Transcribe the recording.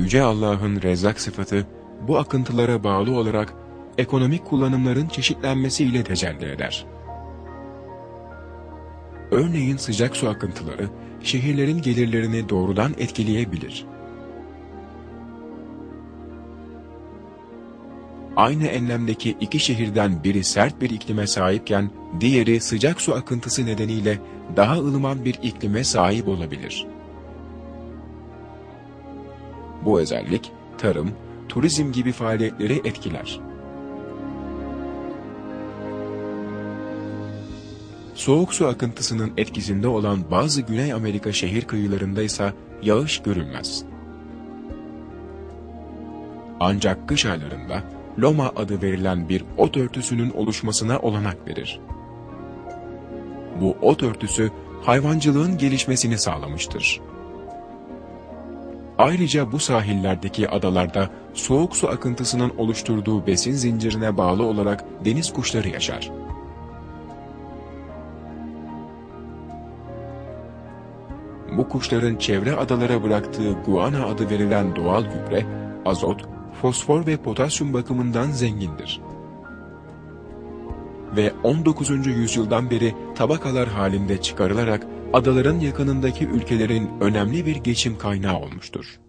Yüce Allah'ın rezzak sıfatı bu akıntılara bağlı olarak ekonomik kullanımların çeşitlenmesiyle tecelli eder. Örneğin sıcak su akıntıları şehirlerin gelirlerini doğrudan etkileyebilir. Aynı enlemdeki iki şehirden biri sert bir iklime sahipken diğeri sıcak su akıntısı nedeniyle daha ılıman bir iklime sahip olabilir. Bu özellik tarım, turizm gibi faaliyetleri etkiler. Soğuk su akıntısının etkisinde olan bazı Güney Amerika şehir kıyılarında ise yağış görülmez. Ancak kış aylarında Loma adı verilen bir ot örtüsünün oluşmasına olanak verir. Bu ot örtüsü hayvancılığın gelişmesini sağlamıştır. Ayrıca bu sahillerdeki adalarda soğuk su akıntısının oluşturduğu besin zincirine bağlı olarak deniz kuşları yaşar. Bu kuşların çevre adalara bıraktığı guana adı verilen doğal gübre, azot, fosfor ve potasyum bakımından zengindir. Ve 19. yüzyıldan beri tabakalar halinde çıkarılarak adaların yakınındaki ülkelerin önemli bir geçim kaynağı olmuştur.